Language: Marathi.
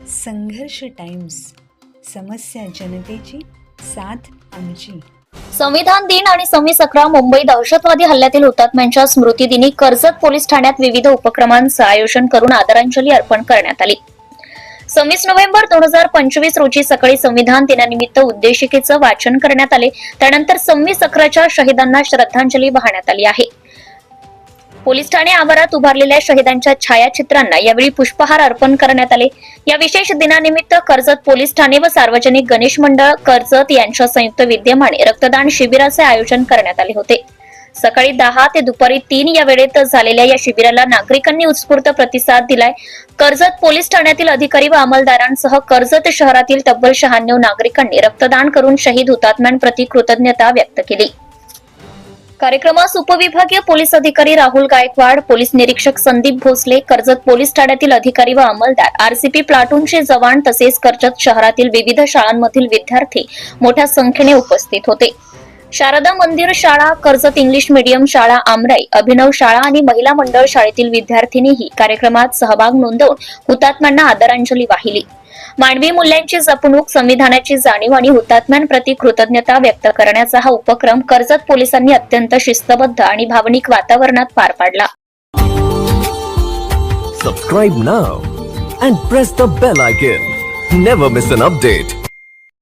संघर्ष टाइम्स समस्या जनतेची साथ आमची. संविधान दिन आणि सव्वीस अकरा मुंबई दहशतवादी हल्ल्यातील हुतात्म्यांच्या स्मृतिदिनी कर्जत पोलीस ठाण्यात विविध उपक्रमांचं आयोजन करून आदरांजली अर्पण करण्यात आली. सव्वीस नोव्हेंबर दोन हजार पंचवीस रोजी सकाळी संविधान दिनानिमित्त उद्देशिकेचं वाचन करण्यात आले. त्यानंतर सव्वीस अकराच्या शहीदांना श्रद्धांजली वाहण्यात आली आहे. पोलीस ठाणे आवारात उभारलेल्या शहीदांच्या छायाचित्रांना यावेळी पुष्पहार अर्पण करण्यात आले. या विशेष दिनानिमित्त कर्जत पोलीस ठाणे व सार्वजनिक गणेश मंडळ कर्जत यांच्या संयुक्त विद्यमाने रक्तदान शिबिराचे आयोजन करण्यात आले होते. सकाळी दहा ते दुपारी तीन या वेळेत झालेल्या या शिबिराला नागरिकांनी उत्स्फूर्त प्रतिसाद दिलाय. कर्जत पोलीस ठाण्यातील अधिकारी व अंमलदारांसह कर्जत शहरातील तब्बल शहाण्णव नागरिकांनी रक्तदान करून शहीद हुतात्म्यांप्रती कृतज्ञता व्यक्त केली. कार्यक्रमास उपविभागीय पोलीस अधिकारी राहुल गायकवाड पोलीस निरीक्षक संदीप भोसले कर्जत पोलीस ठाण्यातील अधिकारी व अंमलदार आरसीपी प्लाटूनचे जवान तसेच कर्जत शहरातील विविध शाळांमधील विद्यार्थी मोठ्या संख्येने उपस्थित होते. शारदा मंदिर शाळा कर्जत इंग्लिश मीडियम शाळा आमराई अभिनव शाळा आणि महिला मंडळ शाळेतील विद्यार्थिनीही कार्यक्रमात सहभाग नोंदवून हुतात्म्यांना आदरांजली वाहिली. मानवी मूल्यांची जपणूक संविधानाची जाणीव आणि हुतात्म्यांप्रती कृतज्ञता व्यक्त करण्याचा हा उपक्रम कर्जत पोलिसांनी अत्यंत शिस्तबद्ध आणि भावनिक वातावरणात पार पाडला. Subscribe now and press the bell icon never miss an update